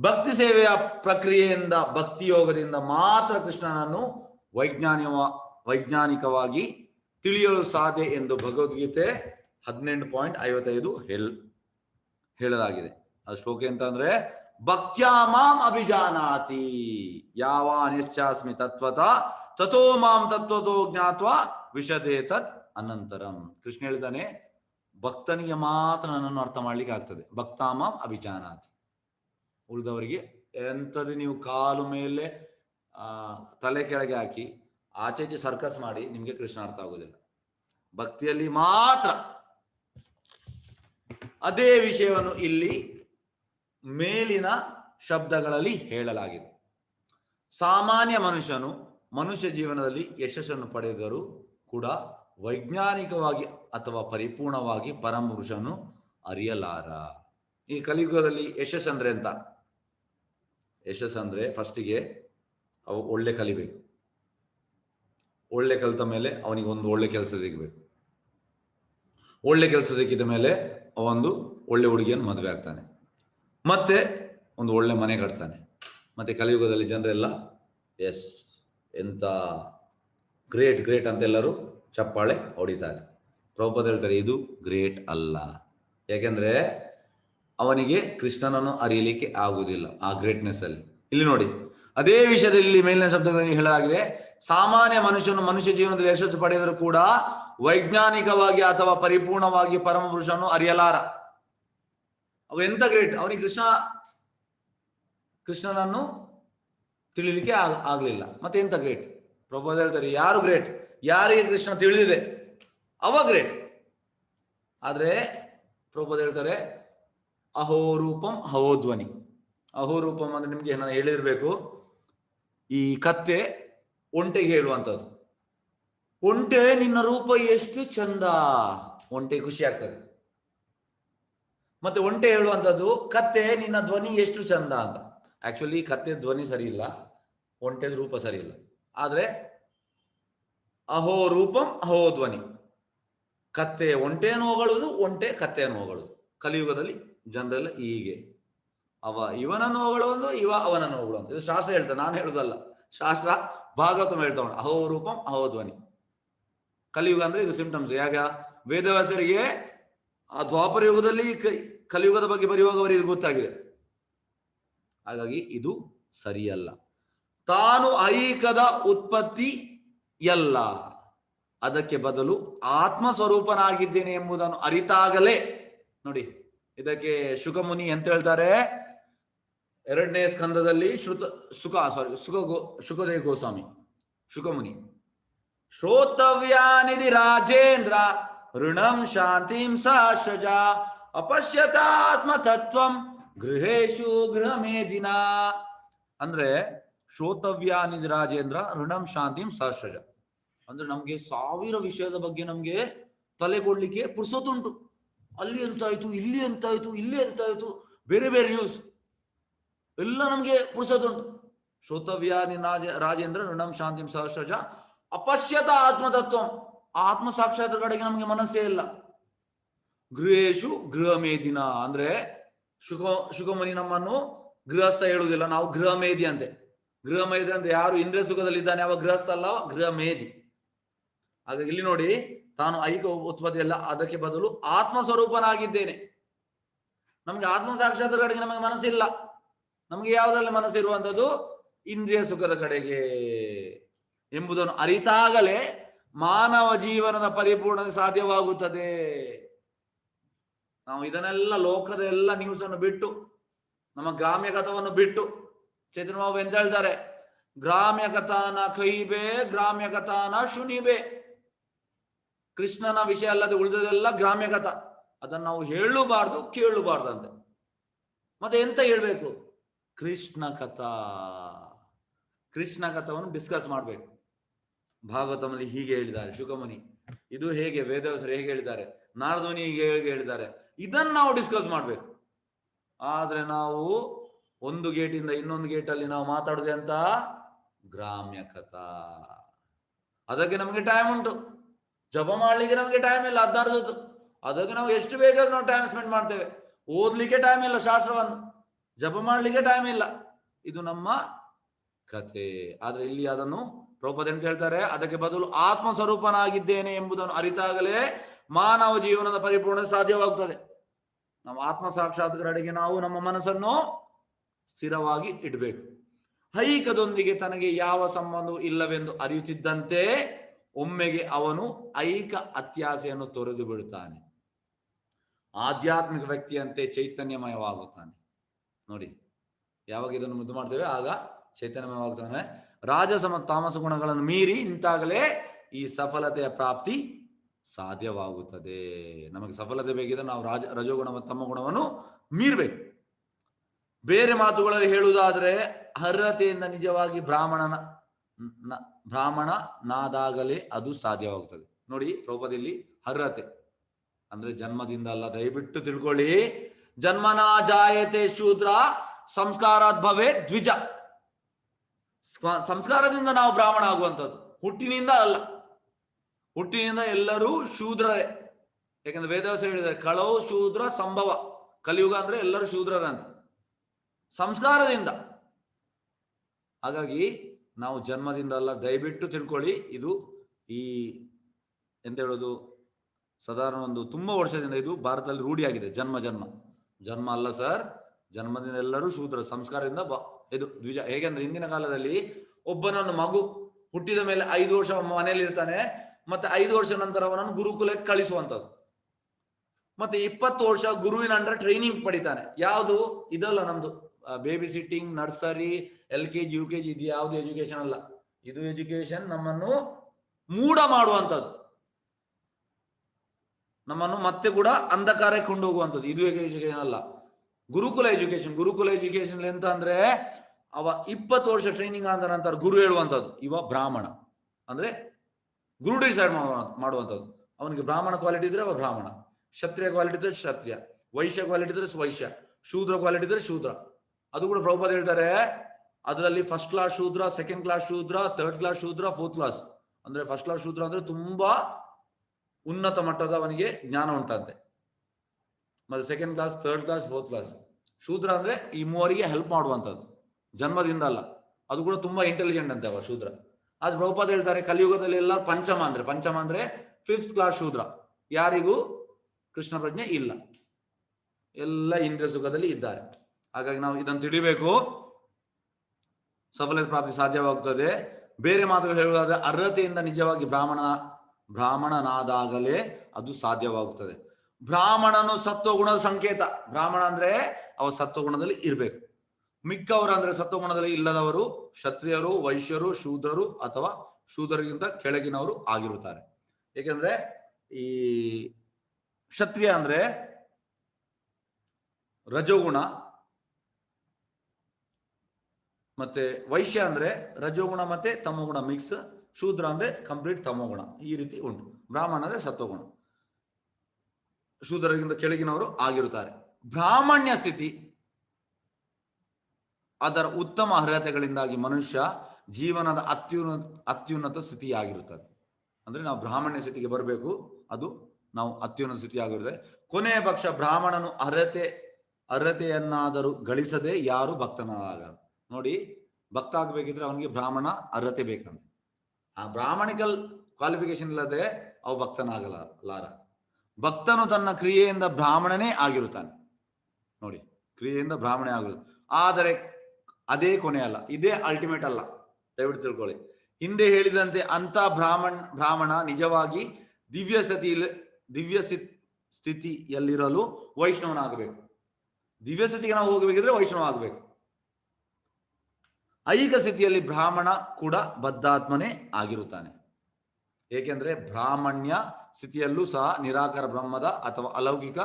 ಭಕ್ತಿ ಸೇವೆಯ ಪ್ರಕ್ರಿಯೆಯಿಂದ, ಭಕ್ತಿ ಯೋಗದಿಂದ ಮಾತ್ರ ಕೃಷ್ಣನನ್ನು ವೈಜ್ಞಾನಿಕ ವೈಜ್ಞಾನಿಕವಾಗಿ ತಿಳಿಯಲು ಸಾಧ್ಯ ಎಂದು ಭಗವದ್ಗೀತೆ ಹದಿನೆಂಟು ಪಾಯಿಂಟ್ ಐವತ್ತೈದು ಹೇಳ ಹೇಳಲಾಗಿದೆ. ಅದು ಶ್ಲೋಕ ಎಂತ ಅಂದ್ರೆ ಭಕ್ತ್ಯಾ ಮಾಂ ಅಭಿಜಾನಾತಿ ಯಾವ ನಿಶ್ಚಾಸ್ಮಿ ತತ್ವತ ತಥೋ ಮಾಂ ತತ್ವತೋ ಜ್ಞಾತ್ವ ವಿಷದೇ ತತ್ ಅನಂತರಂ. ಕೃಷ್ಣ ಹೇಳ್ತಾನೆ, ಭಕ್ತನಿಗೆ ಮಾತ್ರ ನನ್ನನ್ನು ಅರ್ಥ ಮಾಡ್ಲಿಕ್ಕೆ ಆಗ್ತದೆ. ಭಕ್ತಾಮಾಂ ಅಭಿಜಾನಾತಿ. ಉಳಿದವರಿಗೆ ಎಂಥದ್ದು ನೀವು ಕಾಲು ಮೇಲೆ, ಆ, ತಲೆ ಕೆಳಗೆ ಹಾಕಿ, ಆಚೆ ಸರ್ಕಸ್ ಮಾಡಿ, ನಿಮಗೆ ಕೃಷ್ಣ ಅರ್ಥ ಆಗೋದಿಲ್ಲ. ಭಕ್ತಿಯಲ್ಲಿ ಮಾತ್ರ ಅದೇ ವಿಷಯವನ್ನು ಇಲ್ಲಿ ಮೇಲಿನ ಶಬ್ದಗಳಲ್ಲಿ ಹೇಳಲಾಗಿದೆ. ಸಾಮಾನ್ಯ ಮನುಷ್ಯನು ಮನುಷ್ಯ ಜೀವನದಲ್ಲಿ ಯಶಸ್ಸನ್ನು ಪಡೆದರೂ ಕೂಡ ವೈಜ್ಞಾನಿಕವಾಗಿ ಅಥವಾ ಪರಿಪೂರ್ಣವಾಗಿ ಪರಮಪುರುಷನು ಅರಿಯಲಾರ. ಈ ಕಲಿಯುಗದಲ್ಲಿ ಯಶಸ್ಸು ಅಂದ್ರೆ ಎಂತ? ಯಶಸ್ಸು ಅಂದ್ರೆ ಫಸ್ಟಿಗೆ ಅವು ಒಳ್ಳೆ ಕಲಿಬೇಕು. ಒಳ್ಳೆ ಕಲಿತ ಮೇಲೆ ಅವನಿಗೆ ಒಂದು ಒಳ್ಳೆ ಕೆಲಸ ಸಿಗಬೇಕು. ಒಳ್ಳೆ ಕೆಲಸ ಸಿಕ್ಕಿದ ಮೇಲೆ ಅವೊಂದು ಒಳ್ಳೆ ಹುಡುಗಿಯನ್ನು ಮದುವೆ ಆಗ್ತಾನೆ. ಮತ್ತೆ ಒಂದು ಒಳ್ಳೆ ಮನೆ ಕಟ್ತಾನೆ. ಮತ್ತೆ ಕಲಿಯುಗದಲ್ಲಿ ಜನರೆಲ್ಲ, ಎಸ್ ಎಂತ ಗ್ರೇಟ್ ಗ್ರೇಟ್ ಅಂತ ಎಲ್ಲರೂ ಚಪ್ಪಾಳೆ ಹೊಡಿತಾರೆ ಪ್ರಭುಪದ ಹೇಳ್ತಾರೆ, ಇದು ಗ್ರೇಟ್ ಅಲ್ಲ. ಯಾಕೆಂದ್ರೆ ಅವನಿಗೆ ಕೃಷ್ಣನನ್ನು ಅರಿಯಲಿಕ್ಕೆ ಆಗುವುದಿಲ್ಲ ಆ ಗ್ರೇಟ್ನೆಸ್ ಅಲ್ಲಿ. ಇಲ್ಲಿ ನೋಡಿ, ಅದೇ ವಿಷಯದಲ್ಲಿ ಮೇಲಿನ ಶಬ್ದದಲ್ಲಿ ಹೇಳಲಾಗಿದೆ, ಸಾಮಾನ್ಯ ಮನುಷ್ಯನು ಮನುಷ್ಯ ಜೀವನದಲ್ಲಿ ಯಶಸ್ಸು ಪಡೆದರೂ ಕೂಡ ವೈಜ್ಞಾನಿಕವಾಗಿ ಅಥವಾ ಪರಿಪೂರ್ಣವಾಗಿ ಪರಮಪುರುಷನು ಅರಿಯಲಾರ. ಅವ ಎಂತ ಗ್ರೇಟ್? ಅವನಿಗೆ ಕೃಷ್ಣ, ಕೃಷ್ಣನನ್ನು ತಿಳಿಲಿಕ್ಕೆ ಆಗ್- ಆಗ್ಲಿಲ್ಲ. ಮತ್ತೆ ಎಂತ ಗ್ರೇಟ್? ಪ್ರಭು ಹೇಳ್ತಾರೆ, ಯಾರು ಗ್ರೇಟ್? ಯಾರಿಗೆ ಕೃಷ್ಣ ತಿಳಿದಿದೆ? ಅವ ಗ್ರೇಟ್. ಆದ್ರೆ ಪ್ರಭು ಹೇಳ್ತಾರೆ ಅಹೋರೂಪಂ ಅಹೋ ಅಹೋರೂಪಂ ಅಂದ್ರೆ ನಿಮ್ಗೆ ನಾನು ಹೇಳಿರ್ಬೇಕು, ಈ ಕತ್ತೆ ಒಂಟೆಗೆ ಹೇಳುವಂಥದ್ದು. ಒಂಟೆ ನಿನ್ನ ರೂಪ ಎಷ್ಟು ಚಂದ. ಒಂಟೆ ಖುಷಿ ಆಗ್ತದೆ. ಮತ್ತೆ ಒಂಟೆ ಹೇಳುವಂಥದ್ದು, ಕತ್ತೆ ನಿನ್ನ ಧ್ವನಿ ಎಷ್ಟು ಚಂದ ಅಂತ. ಆಕ್ಚುಲಿ ಕತ್ತೆ ಧ್ವನಿ ಸರಿ ಇಲ್ಲ, ಒಂಟೆದ ರೂಪ ಸರಿ ಇಲ್ಲ. ಆದ್ರೆ, ಅಹೋ ರೂಪಂ, ಅಹೋ ಧ್ವನಿ. ಕತ್ತೆ ಒಂಟೆಯನ್ನು ಹೊಗಳುವುದು, ಒಂಟೆ ಕತ್ತೆಯನ್ನು ಹೊಗಳುವುದು. ಕಲಿಯುಗದಲ್ಲಿ ಜನರೆಲ್ಲ ಹೀಗೆ. ಅವ ಇವನನ್ನು ಹೊಗಳೊಂದು ಇವ ಅವನನ್ನು ಅಂತ ಇದು ಶಾಸ್ತ್ರ ಹೇಳ್ತಾರೆ ನಾನು ಹೇಳುದಲ್ಲ. ಶಾಸ್ತ್ರ ಭಾಗವತಂ ಹೇಳ್ತಾವ ಅಹೋ ರೂಪಂ, ಅಹೋ ಧ್ವನಿ. ಕಲಿಯುಗ ಅಂದ್ರೆ ಇದು ಸಿಂಪ್ಟಮ್ಸ್ ಯಾಕೆ ವೇದವ್ಯಾಸರಿಗೆ ಆ ದ್ವಾಪರ ಯುಗದಲ್ಲಿ ಕಲಿಯುಗದ ಬಗ್ಗೆ ಬರೆಯುವಾಗ ಅವರಿಗೆ ಗೊತ್ತಾಗಿದೆ. ಹಾಗಾಗಿ ಇದು ಸರಿಯಲ್ಲ. ತಾನು ಐಕದ ಉತ್ಪತ್ತಿ ಎಲ್ಲ ಅದಕ್ಕೆ ಬದಲು ಆತ್ಮ ಸ್ವರೂಪನಾಗಿದ್ದೇನೆ ಎಂಬುದನ್ನು ಅರಿತಾಗಲೇ, ನೋಡಿ, ಇದಕ್ಕೆ ಶುಕಮುನಿ ಎಂತ ಹೇಳ್ತಾರೆ? ಎರಡನೇ ಸ್ಕಂದದಲ್ಲಿ ಶ್ರುತ ಸುಖ ಸಾರಿ ಸುಖ ಗೋ ಸುಖದೇವ ಗೋಸ್ವಾಮಿ. ಶುಕಮುನಿ. ಶ್ರೋತವ್ಯಾನಿಧಿ ರಾಜೇಂದ್ರ, ಋಣಂ ಶಾಂತಿಂ ಸಹಸ್ರಜ ಅಪಶ್ಯತಾತ್ಮ ತತ್ವಂ ಗೃಹೇಶು ಗೃಹ ಮೇದಿನ ಅಂದ್ರೆ ಶ್ರೋತವ್ಯಾನಿಧಿ ರಾಜೇಂದ್ರ, ಋಣಂ ಶಾಂತಿಂ ಸಾಶ್ರಜ. ಅಂದ್ರೆ ನಮ್ಗೆ ಸಾವಿರ ವಿಷಯದ ಬಗ್ಗೆ ನಮ್ಗೆ ತಲೆ ಕೊಡ್ಲಿಕ್ಕೆ ಪುರ್ಸೊತ್ತುಂಟು. ಅಲ್ಲಿ ಎಂತಾಯ್ತು, ಇಲ್ಲಿ ಎಂತಾಯ್ತು ಇಲ್ಲಿ ಎಂತಾಯ್ತು, ಬೇರೆ ಬೇರೆ ನ್ಯೂಸ್ ಎಲ್ಲ ನಮ್ಗೆ ಪುರ್ಸೊತ್ತುಂಟು. ಶ್ರೋತವ್ಯಾನಿ ರಾಜ, ರಾಜೇಂದ್ರ, ಋಣಂ ಶಾಂತಿಂ ಸಹಸ್ರಜ ಅಪಶ್ಯತ ಆತ್ಮತತ್ವ. ಆತ್ಮ ಸಾಕ್ಷಾತ್ ಕಡೆಗೆ ನಮಗೆ ಮನಸ್ಸೇ ಇಲ್ಲ. ಗೃಹೇಶು ಗೃಹ ಮೇದಿನ ಅಂದ್ರೆ ಶುಕ, ಶುಕಮನಿ ನಮ್ಮನ್ನು ಗೃಹಸ್ಥ ಹೇಳುವುದಿಲ್ಲ. ನಾವು ಗೃಹ ಮೇದಿ ಅಂತೆ ಗೃಹ ಮೇದಿ ಅಂದ್ರೆ ಯಾರು? ಇಂದ್ರ ಸುಖದಲ್ಲಿ ಇದ್ದಾನೆ. ಅವ ಗೃಹಸ್ಥ ಅಲ್ಲ ಗೃಹ ಮೇದಿ ಹಾಗಾಗಿ ಇಲ್ಲಿ ನೋಡಿ, ತಾನು ಐಕ ಉತ್ಪತ್ತಿ ಅಲ್ಲ ಅದಕ್ಕೆ ಬದಲು ಆತ್ಮ ಸ್ವರೂಪನಾಗಿದ್ದೇನೆ ನಮ್ಗೆ ಆತ್ಮ ಸಾಕ್ಷಾತ್ ಕಡೆಗೆ ನಮಗೆ ಮನಸ್ಸಿಲ್ಲ. ನಮಗೆ ಯಾವುದರಲ್ಲಿ ಮನಸ್ಸು ಇರುವಂತದ್ದು ಇಂದ್ರಿಯ ಸುಖದ ಕಡೆಗೆ. ಎಂಬುದನ್ನು ಅರಿತಾಗಲೇ ಮಾನವ ಜೀವನದ ಪರಿಪೂರ್ಣತೆ ಸಾಧ್ಯವಾಗುತ್ತದೆ. ನಾವು ಇದನ್ನೆಲ್ಲ ಲೋಕದ ಎಲ್ಲ ನ್ಯೂಸ್ ಅನ್ನು ಬಿಟ್ಟು, ನಮ್ಮ ಗ್ರಾಮ್ಯ ಕಥವನ್ನು ಬಿಟ್ಟು, ಚೈತನ್ಯ ಬಾಬು ಎಂತ ಹೇಳ್ತಾರೆ? ಗ್ರಾಮ್ಯ ಕಥಾನ ಕೈಬೆ ಗ್ರಾಮ್ಯ ಕಥಾನ ಶುನಿಬೆ. ಕೃಷ್ಣನ ವಿಷಯ ಅಲ್ಲದೆ ಉಳಿದದೆಲ್ಲ ಗ್ರಾಮ್ಯ ಕಥ ಅದನ್ನು ನಾವು ಹೇಳಬಾರ್ದು ಕೇಳಬಾರ್ದಂತೆ ಮತ್ತೆ ಎಂತ ಹೇಳ್ಬೇಕು? ಕೃಷ್ಣ ಕಥಾ ಕೃಷ್ಣ ಕಥವನ್ನು ಡಿಸ್ಕಸ್ ಮಾಡ್ಬೇಕು. ಭಾಗವತಮಲ್ಲಿ ಹೀಗೆ ಹೇಳಿದ್ದಾರೆ, ಶುಕಮುನಿ. ಇದು ಹೇಗೆ, ವೇದವ್ಯಾಸರು ಹೇಗೆ ಹೇಳಿದ್ದಾರೆ ನಾರದೋನಿ ಹೀಗೆ ಹೇಗೆ ಹೇಳಿದ್ದಾರೆ, ಇದನ್ನ ನಾವು ಡಿಸ್ಕಸ್ ಮಾಡ್ಬೇಕು. ಆದ್ರೆ ನಾವು ಒಂದು ಗೇಟಿಂದ ಇನ್ನೊಂದು ಗೇಟಲ್ಲಿ ನಾವು ಮಾತಾಡೋದೆ ಅಂತ ಗ್ರಾಮ್ಯ ಕಥಾ. ಅದಕ್ಕೆ ನಮಗೆ ಟೈಮ್ ಉಂಟು. ಜಪ ಮಾಡ್ಲಿಕ್ಕೆ ನಮಗೆ ಟೈಮ್ ಇಲ್ಲ, ಹದಿನಾರು ಅದಕ್ಕೆ ನಾವು ಎಷ್ಟು ಬೇಕಾದ್ರೂ ನಾವು ಟೈಮ್ ಸ್ಪೆಂಡ್ ಮಾಡ್ತೇವೆ. ಓದ್ಲಿಕ್ಕೆ ಟೈಮ್ ಇಲ್ಲ ಶಾಸ್ತ್ರವನ್ನು. ಜಪ ಮಾಡ್ಲಿಕ್ಕೆ ಟೈಮ್ ಇಲ್ಲ. ಇದು ನಮ್ಮ ಕತೆ ಆದ್ರೆ ಇಲ್ಲಿ ಅದನ್ನು ಪ್ರಭುಪದ ಅಂತ ಹೇಳ್ತಾರೆ? ಅದಕ್ಕೆ ಬದಲು ಆತ್ಮ ಸ್ವರೂಪನಾಗಿದ್ದೇನೆ ಎಂಬುದನ್ನು ಅರಿತಾಗಲೇ ಮಾನವ ಜೀವನದ ಪರಿಪೂರ್ಣ ಸಾಧ್ಯವಾಗುತ್ತದೆ. ನಾವು ಆತ್ಮ ಸಾಕ್ಷಾತ್ಕಾರಡೆಗೆ ನಾವು ನಮ್ಮ ಮನಸ್ಸನ್ನು ಸ್ಥಿರವಾಗಿ ಇಡಬೇಕು. ಐಕದೊಂದಿಗೆ ತನಗೆ ಯಾವ ಸಂಬಂಧವೂ ಇಲ್ಲವೆಂದು ಅರಿಯುತ್ತಿದ್ದಂತೆ ಒಮ್ಮೆಗೆ ಅವನು ಐಕ ಅತ್ಯಾಸೆಯನ್ನು ತೊರೆದು ಬಿಡುತ್ತಾನೆ. ಆಧ್ಯಾತ್ಮಿಕ ವ್ಯಕ್ತಿಯಂತೆ ಚೈತನ್ಯಮಯವಾಗುತ್ತಾನೆ. ನೋಡಿ, ಯಾವಾಗ ಇದನ್ನು ಮುದ್ದು ಮಾಡ್ತೇವೆ, ಆಗ ಚೈತನ್ಯಮಯವಾಗುತ್ತಾನೆ. ರಾಜಸ ಮತ್ತು ತಾಮಸ ಗುಣಗಳನ್ನು ಮೀರಿ ನಿಂತಾಗಲೇ ಈ ಸಫಲತೆಯ ಪ್ರಾಪ್ತಿ ಸಾಧ್ಯವಾಗುತ್ತದೆ. ನಮಗೆ ಸಫಲತೆ ಬೇಕಿದ್ರೆ ನಾವು ರಾಜ ರಜೋಗುಣ ಮತ್ತು ತಮ್ಮ ಗುಣವನ್ನು ಮೀರ್ಬೇಕು. ಬೇರೆ ಮಾತುಗಳಲ್ಲಿ ಹೇಳುವುದಾದ್ರೆ, ಅರ್ಹತೆಯಿಂದ ನಿಜವಾಗಿ ಬ್ರಾಹ್ಮಣನ ಬ್ರಾಹ್ಮಣನಾದಾಗಲೇ ಬ್ರಾಹ್ಮಣ ಅದು ಸಾಧ್ಯವಾಗುತ್ತದೆ. ನೋಡಿ ರೂಪದಲ್ಲಿ ಅರ್ಹತೆ. ಅಂದ್ರೆ ಜನ್ಮದಿಂದ ಅಲ್ಲ, ದಯವಿಟ್ಟು ತಿಳ್ಕೊಳ್ಳಿ. ಜನ್ಮನಾ ಜಾಯತೆ ಶೂದ್ರ ಸಂಸ್ಕಾರಾತ್ ಭವೆ ದ್ವಿಜ. ಸಂಸ್ಕಾರದಿಂದ ನಾವು ಬ್ರಾಹ್ಮಣ ಆಗುವಂಥದ್ದು. ಹುಟ್ಟಿನಿಂದ ಅಲ್ಲ. ಹುಟ್ಟಿನಿಂದ ಎಲ್ಲರೂ ಶೂದ್ರರೇ. ಯಾಕಂದ್ರೆ ವೇದವ್ಯಾಸ ಹೇಳಿದ್ದಾರೆ ಕಳವು ಶೂದ್ರ ಸಂಭವ. ಕಲಿಯುಗ ಅಂದ್ರೆ ಎಲ್ಲರೂ ಶೂದ್ರರಂತ. ಸಂಸ್ಕಾರದಿಂದ. ಹಾಗಾಗಿ ನಾವು ಜನ್ಮದಿಂದ ಅಲ್ಲ, ದಯವಿಟ್ಟು ತಿಳ್ಕೊಳ್ಳಿ, ಇದು ಈ ಎಂತ ಹೇಳೋದು, ಸಾಧಾರಣ ಒಂದು ತುಂಬಾ ವರ್ಷದಿಂದ ಇದು ಭಾರತದಲ್ಲಿ ರೂಢಿಯಾಗಿದೆ, ಜನ್ಮ ಜನ್ಮ. ಜನ್ಮ ಅಲ್ಲ ಸರ್, ಜನ್ಮದಿಂದ ಎಲ್ಲರೂ ಶೂದ್ರ ಸಂಸ್ಕಾರದಿಂದ ಬ ಇದು ದ್ವಿಜ ಹೇಗೆಂದ್ರೆ ಹಿಂದಿನ ಕಾಲದಲ್ಲಿ ಒಬ್ಬನನ್ನು ಮಗು ಹುಟ್ಟಿದ ಮೇಲೆ ಐದು ವರ್ಷ ಮನೆಯಲ್ಲಿ ಇರ್ತಾನೆ, ಮತ್ತೆ ಐದು ವರ್ಷ ನಂತರ ಅವನನ್ನು ಗುರುಕುಲಕ್ಕೆ ಕಳಿಸುವಂತದ್ದು ಮತ್ತೆ ಇಪ್ಪತ್ತು ವರ್ಷ ಗುರುವಿನ ಅಂಡರ್ ಟ್ರೈನಿಂಗ್ ಪಡಿತಾನೆ. ಯಾವುದು? ಇದಲ್ಲ ನಮ್ದು baby sitting nursery L K G U K G ಇದು ಯಾವುದು ಎಜುಕೇಶನ್ ಅಲ್ಲ. ಇದು ಎಜುಕೇಶನ್ ನಮ್ಮನ್ನು ಮೂಢ ಮಾಡುವಂಥದ್ದು. ನಮ್ಮನ್ನು ಮತ್ತೆ ಕೂಡ ಅಂಧಕಾರಕ್ಕೆ ಕೊಂಡೋಗುವಂಥದ್ದು. ಇದು ಎಜುಕೇಶನ್ ಅಲ್ಲ. ಗುರುಕುಲ ಎಜುಕೇಶನ್ ಗುರುಕುಲ ಎಜುಕೇಶನ್ ಎಂತ ಅಂದ್ರೆ, ಅವ ಇಪ್ಪತ್ತು ವರ್ಷ ಟ್ರೈನಿಂಗ್ ಆದ ನಂತರ ಗುರು ಹೇಳುವಂಥದ್ದು ಇವ ಬ್ರಾಹ್ಮಣ. ಅಂದ್ರೆ ಗುರು ಡಿಸೈಡ್ ಮಾಡುವಂಥದ್ದು ಅವನಿಗೆ ಬ್ರಾಹ್ಮಣ ಕ್ವಾಲಿಟಿ ಇದ್ರೆ ಅವ ಬ್ರಾಹ್ಮಣ. ಕ್ಷತ್ರಿಯ ಕ್ವಾಲಿಟಿ ಇದ್ರೆ ಕ್ಷತ್ರಿಯ. ವೈಶ್ಯ ಕ್ವಾಲಿಟಿ ಇದ್ರೆ ವೈಶ್ಯ. ಶೂದ್ರ ಕ್ವಾಲಿಟಿ ಇದ್ರೆ ಶೂದ್ರ. ಅದು ಕೂಡ ಪ್ರಭುಪಾದ ಹೇಳ್ತಾರೆ, ಅದರಲ್ಲಿ ಫಸ್ಟ್ ಕ್ಲಾಸ್ ಶೂದ್ರ ಸೆಕೆಂಡ್ ಕ್ಲಾಸ್ ಶೂದ್ರ ಥರ್ಡ್ ಕ್ಲಾಸ್ ಶೂದ್ರ ಫೋರ್ತ್ ಕ್ಲಾಸ್ ಅಂದ್ರೆ ಫಸ್ಟ್ ಕ್ಲಾಸ್ ಶೂದ್ರ ಅಂದ್ರೆ ತುಂಬಾ ಉನ್ನತ ಮಟ್ಟದ ಅವನಿಗೆ ಜ್ಞಾನ ಉಂಟಂತೆ. ಮತ್ತೆ second class third class fourth class ಶೂದ್ರ ಅಂದ್ರೆ ಈ ಮೂವರಿಗೆ ಹೆಲ್ಪ್ ಮಾಡುವಂಥದ್ದು. ಜನ್ಮದಿಂದ ಅಲ್ಲ. ಅದು ಕೂಡ ತುಂಬಾ ಇಂಟೆಲಿಜೆಂಟ್ ಅಂತೆ ಅವ ಶೂದ್ರ. ಆದ್ರೆ ಪ್ರಭುಪಾದ ಹೇಳ್ತಾರೆ, ಕಲಿಯುಗದಲ್ಲಿ ಎಲ್ಲ ಪಂಚಮ ಅಂದ್ರೆ ಪಂಚಮ ಅಂದ್ರೆ ಫಿಫ್ತ್ ಕ್ಲಾಸ್ ಶೂದ್ರ. ಯಾರಿಗೂ ಕೃಷ್ಣ ಪ್ರಜ್ಞೆ ಇಲ್ಲ. ಎಲ್ಲ ಇಂದ್ರಿಯ ಸುಖದಲ್ಲಿ ಇದ್ದಾರೆ. ಹಾಗಾಗಿ ನಾವು ಇದನ್ನು ತಿಳಿಬೇಕು. ಸಫಲತೆ ಪ್ರಾಪ್ತಿ ಸಾಧ್ಯವಾಗುತ್ತದೆ ಬೇರೆ ಮಾತುಗಳು ಹೇಳುವುದಾದ್ರೆ ಅರ್ಹತೆಯಿಂದ ನಿಜವಾಗಿ ಬ್ರಾಹ್ಮಣ, ಬ್ರಾಹ್ಮಣನಾದಾಗಲೇ ಅದು ಸಾಧ್ಯವಾಗುತ್ತದೆ ಬ್ರಾಹ್ಮಣನು ಸತ್ವಗುಣದ ಸಂಕೇತ. ಬ್ರಾಹ್ಮಣ ಅಂದ್ರೆ ಅವ ಸತ್ವಗುಣದಲ್ಲಿ ಇರಬೇಕು. ಮಿಕ್ಕವರು ಅಂದ್ರೆ ಸತ್ವಗುಣದಲ್ಲಿ ಇಲ್ಲದವರು ಕ್ಷತ್ರಿಯರು, ವೈಶ್ಯರು, ಶೂದ್ರರು ಅಥವಾ ಶೂದ್ರರಿಗಿಂತ ಕೆಳಗಿನವರು ಆಗಿರುತ್ತಾರೆ. ಏಕೆಂದ್ರೆ ಈ ಕ್ಷತ್ರಿಯ ಅಂದ್ರೆ ರಜೋಗುಣ ಮತ್ತೆ ವೈಶ್ಯ ಅಂದ್ರೆ ರಜೋಗುಣ ಮತ್ತೆ ತಮೋಗುಣ ಮಿಕ್ಸ್, ಶೂದ್ರ ಅಂದ್ರೆ ಕಂಪ್ಲೀಟ್ ತಮೋಗುಣ. ಈ ರೀತಿ ಉಂಟು. ಬ್ರಾಹ್ಮಣ ಅಂದ್ರೆ ಸತ್ವಗುಣ. ಶೂದ್ರರಿಗಿಂತ ಕೆಳಗಿನವರು ಆಗಿರುತ್ತಾರೆ. ಬ್ರಾಹ್ಮಣ್ಯ ಸ್ಥಿತಿ. ಅದರ ಉತ್ತಮ ಅರ್ಹತೆಗಳಿಂದಾಗಿ ಮನುಷ್ಯ ಜೀವನದ ಅತ್ಯುನ್ನ, ಅತ್ಯುನ್ನತ ಸ್ಥಿತಿಯಾಗಿರುತ್ತದೆ. ಅಂದ್ರೆ ನಾವು ಬ್ರಾಹ್ಮಣ್ಯ ಸ್ಥಿತಿಗೆ ಬರಬೇಕು, ಅದು ನಾವು ಅತ್ಯುನ್ನತ ಸ್ಥಿತಿಯಾಗಿರುತ್ತದೆ ಕೊನೆಯ ಪಕ್ಷ ಬ್ರಾಹ್ಮಣನು ಅರ್ಹತೆ, ಅರ್ಹತೆಯನ್ನಾದರೂ ಗಳಿಸದೆ ಯಾರು ಭಕ್ತನಾಗ ನೋಡಿ ಭಕ್ತ ಆಗಬೇಕಿದ್ರೆ ಅವನಿಗೆ ಬ್ರಾಹ್ಮಣ ಅರ್ಹತೆ ಬೇಕಂತ. ಆ ಬ್ರಾಹ್ಮಣಿಕಲ್ ಕ್ವಾಲಿಫಿಕೇಶನ್ ಇಲ್ಲದೆ ಅವು ಭಕ್ತನಾಗಲಾರ, ಲಾರ. ಭಕ್ತನು ತನ್ನ ಕ್ರಿಯೆಯಿಂದ ಬ್ರಾಹ್ಮಣನೇ ಆಗಿರುತ್ತಾನೆ. ನೋಡಿ, ಕ್ರಿಯೆಯಿಂದ ಬ್ರಾಹ್ಮಣ ಆಗಿರುತ್ತೆ ಆದರೆ ಅದೇ ಕೊನೆ ಅಲ್ಲ, ಇದೇ ಅಲ್ಟಿಮೇಟ್ ಅಲ್ಲ. ದಯವಿಟ್ಟು ತಿಳ್ಕೊಳ್ಳಿ. ಹಿಂದೆ ಹೇಳಿದಂತೆ ಅಂತ ಬ್ರಾಹ್ಮಣ ಬ್ರಾಹ್ಮಣ ನಿಜವಾಗಿ ದಿವ್ಯ ಸ್ಥಿತಿ ದಿವ್ಯ ಸ್ಥಿತ್- ಸ್ಥಿತಿಯಲ್ಲಿರಲು ವೈಷ್ಣವನಾಗಬೇಕು. ದಿವ್ಯ ಸ್ಥಿತಿಗೆ ನಾವು ಹೋಗಬೇಕಿದ್ರೆ ವೈಷ್ಣವ ಆಗಬೇಕು ಐಕ ಸ್ಥಿತಿಯಲ್ಲಿ ಬ್ರಾಹ್ಮಣ ಕೂಡ ಬದ್ಧಾತ್ಮನೇ ಆಗಿರುತ್ತಾನೆ. ಏಕೆಂದ್ರೆ ಬ್ರಾಹ್ಮಣ್ಯ ಸ್ಥಿತಿಯಲ್ಲೂ ಸಹ ನಿರಾಕಾರ ಬ್ರಹ್ಮದ ಅಥವಾ ಅಲೌಕಿಕ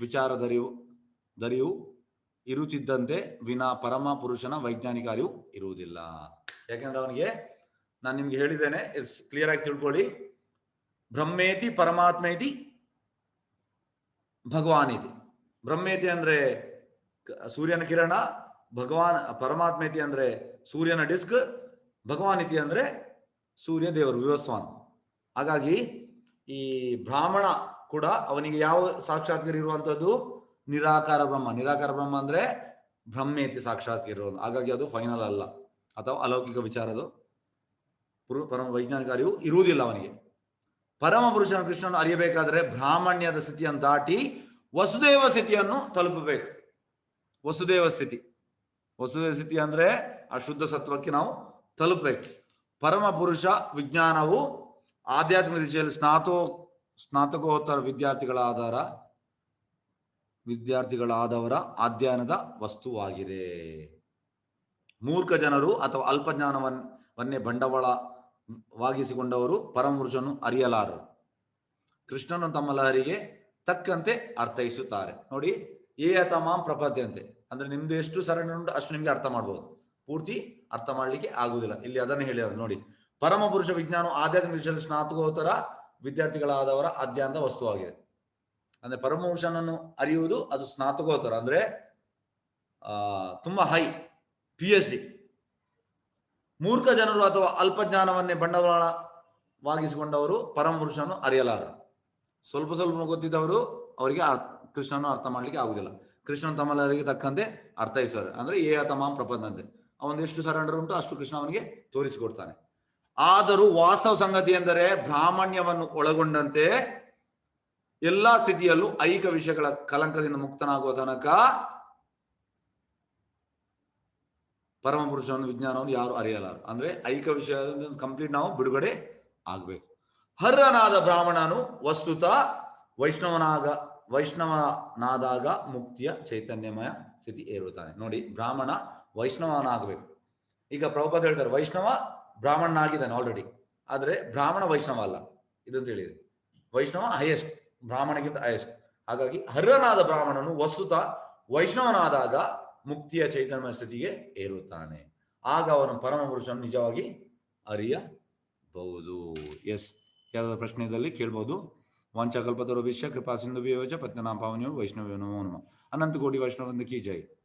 ವಿಚಾರ ದರಿವು ಇರುತ್ತಿದ್ದಂತೆ ವಿನಾ ಪರಮ ಪುರುಷನ ವೈಜ್ಞಾನಿಕ ಅರಿವು ಇರುವುದಿಲ್ಲ. ಯಾಕೆಂದ್ರೆ ಅವನಿಗೆ, ನಾನು ನಿಮ್ಗೆ ಹೇಳಿದ್ದೇನೆ ಕ್ಲಿಯರ್ ಆಗಿ ತಿಳ್ಕೊಳ್ಳಿ. ಬ್ರಹ್ಮೇತಿ ಪರಮಾತ್ಮೇತಿ ಭಗವಾನ್ ಇತಿ ಬ್ರಹ್ಮೇತಿ ಅಂದ್ರೆ ಸೂರ್ಯನ ಕಿರಣ, ಭಗವಾನ್ ಪರಮಾತ್ಮೇತಿ ಅಂದ್ರೆ ಸೂರ್ಯನ ಡಿಸ್ಕ್ ಭಗವಾನ್ ಇತಿ ಅಂದ್ರೆ ಸೂರ್ಯ ದೇವರು, ವಿವಸ್ವಾನ್. ಹಾಗಾಗಿ ಈ ಬ್ರಾಹ್ಮಣ ಕೂಡ ಅವನಿಗೆ ಯಾವ ಸಾಕ್ಷಾತ್ಕಾರ ಇರುವಂತದ್ದು? ನಿರಾಕಾರ ಬ್ರಹ್ಮ. ನಿರಾಕಾರ ಬ್ರಹ್ಮ ಅಂದ್ರೆ ಬ್ರಹ್ಮೇತಿ ಸಾಕ್ಷಾತ್ಕಾರ ಇರೋದು ಹಾಗಾಗಿ ಅದು ಫೈನಲ್ ಅಲ್ಲ. ಅಥವಾ ಅಲೌಕಿಕ ವಿಚಾರ ಅದು. ಪರಮ ವೈಜ್ಞಾನಿಕ ಅರಿವು ಇರುವುದಿಲ್ಲ ಅವನಿಗೆ. ಪರಮ ಪುರುಷನ ಕೃಷ್ಣನು ಅರಿಯಬೇಕಾದ್ರೆ ಬ್ರಾಹ್ಮಣ್ಯದ ಸ್ಥಿತಿಯನ್ನು ದಾಟಿ ವಸುದೇವ ಸ್ಥಿತಿಯನ್ನು ತಲುಪಬೇಕು. ವಸುದೇವ ಸ್ಥಿತಿ. ವಸುದೇವ ಸ್ಥಿತಿ ಅಂದ್ರೆ ಆ ಶುದ್ಧ ಸತ್ವಕ್ಕೆ ನಾವು ತಲುಪಬೇಕು. ಪರಮ ಪುರುಷ ವಿಜ್ಞಾನವು ಆಧ್ಯಾತ್ಮಿಕ ದಿಶೆಯಲ್ಲಿ ಸ್ನಾತೋ, ಸ್ನಾತಕೋತ್ತರ ವಿದ್ಯಾರ್ಥಿಗಳಾದರ, ವಿದ್ಯಾರ್ಥಿಗಳಾದವರ ಅಧ್ಯಯನದ ವಸ್ತುವಾಗಿದೆ. ಮೂರ್ಖ ಜನರು ಅಥವಾ ಅಲ್ಪಜ್ಞಾನವನ್ನೇ ವನ್ನೇ ಬಂಡವಾಳವಾಗಿಸಿಕೊಂಡವರು ಪರಮಪುರುಷನು ಅರಿಯಲಾರರು. ಕೃಷ್ಣನು ತಮ್ಮ ಲಹರಿಗೆ ತಕ್ಕಂತೆ ಅರ್ಥೈಸುತ್ತಾರೆ. ನೋಡಿ, ಏ ಮಾಂ ಪ್ರಪದ್ಯಂತೆ. ಅಂದ್ರೆ ನಿಮ್ದು ಎಷ್ಟು ಸರಣಿ ಉಂಟು ಅಷ್ಟು ನಿಮ್ಗೆ ಅರ್ಥ ಮಾಡ್ಬೋದು. ಪೂರ್ತಿ ಅರ್ಥ ಮಾಡ್ಲಿಕ್ಕೆ ಆಗುದಿಲ್ಲ ಇಲ್ಲಿ ಅದನ್ನೇ ಹೇಳಿದ್ರು ನೋಡಿ. ಪರಮ ಪುರುಷ ವಿಜ್ಞಾನವು ಆಧ್ಯಾತ್ಮಿಕ ವಿಷಯದಲ್ಲಿ ಸ್ನಾತಕೋತ್ತರ ವಿದ್ಯಾರ್ಥಿಗಳಾದವರ ಅಧ್ಯಯನದ ವಸ್ತುವಾಗಿದೆ. ಅಂದ್ರೆ ಪರಮಪುರುಷನನ್ನು ಅರಿಯುವುದು ಅದು ಸ್ನಾತಕೋತ್ತರ. ಅಂದ್ರೆ, ಆ, ತುಂಬಾ ಹೈ ಪಿ ಎಚ್ ಡಿ ಮೂರ್ಖ ಜನರು ಅಥವಾ ಅಲ್ಪಜ್ಞಾನವನ್ನೇ ಬಂಡವಾಳವಾಗಿಸಿಕೊಂಡವರು ಪರಮಪುರುಷನು ಅರಿಯಲಾರರು. ಸ್ವಲ್ಪ ಸ್ವಲ್ಪ ಗೊತ್ತಿದ್ದವರು ಅವರಿಗೆ ಕೃಷ್ಣನ ಅರ್ಥ ಮಾಡ್ಲಿಕ್ಕೆ ಆಗುದಿಲ್ಲ ಕೃಷ್ಣನ ತಮ್ಮಲ್ಲರಿಗೆ ತಕ್ಕಂತೆ ಅರ್ಥೈಸುತ್ತಾರೆ. ಅಂದ್ರೆ ಏ ಪ್ರಪಂಚ ಪ್ರಪಂಚಂತೆ ಅವನು ಎಷ್ಟು ಸರೆಂಡರ್ ಉಂಟು ಅಷ್ಟು ಕೃಷ್ಣ ಅವನಿಗೆ ತೋರಿಸಿಕೊಡ್ತಾನೆ. ಆದರೂ ವಾಸ್ತವ ಸಂಗತಿ ಎಂದರೆ ಬ್ರಾಹ್ಮಣ್ಯವನ್ನು ಒಳಗೊಂಡಂತೆ ಎಲ್ಲಾ ಸ್ಥಿತಿಯಲ್ಲೂ ಐಕ ವಿಷಯಗಳ ಕಲಂಕದಿಂದ ಮುಕ್ತನಾಗುವ ತನಕ ಪರಮ ಪುರುಷನ ವಿಜ್ಞಾನವನ್ನು ಯಾರು ಅರಿಯಲಾರು ಅಂದ್ರೆ ಐಕ ವಿಷಯದಿಂದ ಕಂಪ್ಲೀಟ್ ನಾವು ಬಿಡುಗಡೆ ಆಗ್ಬೇಕು. ಹರ್ರನಾದ ಬ್ರಾಹ್ಮಣನು ವಸ್ತುತ ವೈಷ್ಣವನಾಗ, ವೈಷ್ಣವನಾದಾಗ ಮುಕ್ತಿಯ ಚೈತನ್ಯಮಯ ಸ್ಥಿತಿ ಏರುತ್ತಾನೆ. ನೋಡಿ, ಬ್ರಾಹ್ಮಣ ವೈಷ್ಣವನಾಗಬೇಕು. ಈಗ ಪ್ರಭುಪಾದ ಹೇಳ್ತಾರೆ, ವೈಷ್ಣವ ಬ್ರಾಹ್ಮಣನಾಗಿದ್ದಾನೆ ಆಲ್ರೆಡಿ ಆದರೆ ಬ್ರಾಹ್ಮಣ ವೈಷ್ಣವ ಅಲ್ಲ. ಇದು ತಿಳಿಯಿರಿ ವೈಷ್ಣವ ಹೈಯೆಸ್ಟ್ ಬ್ರಾಹ್ಮಣಗಿಂತ ಹೈಯೆಸ್ಟ್ ಹಾಗಾಗಿ ಹರ್ರನಾದ ಬ್ರಾಹ್ಮಣನು ವಸ್ತುತ ವೈಷ್ಣವನಾದಾಗ ಮುಕ್ತಿಯ ಚೈತನ್ಯ ಸ್ಥಿತಿಗೆ ಏರುತ್ತಾನೆ. ಆಗ ಅವನು ಪರಮ ಪುರುಷನು ನಿಜವಾಗಿ ಅರಿಯಬಹುದು. ಎಸ್ ಯಾವ್ದಾದ್ರು ಪ್ರಶ್ನೆ ಇದ್ದಲ್ಲಿ ಕೇಳ್ಬೋದು. ವಂಚಕಲ್ಪತರು ವಿಶ್ವ ಕೃಪಾ ಸಿಂಧು ವಿವೇಚ ಪತ್ನಾಂ ಪಾವನಿಯು ನಮೋ. ಅನಂತ ಕೋಟಿ ವೈಷ್ಣವ ಜೈ.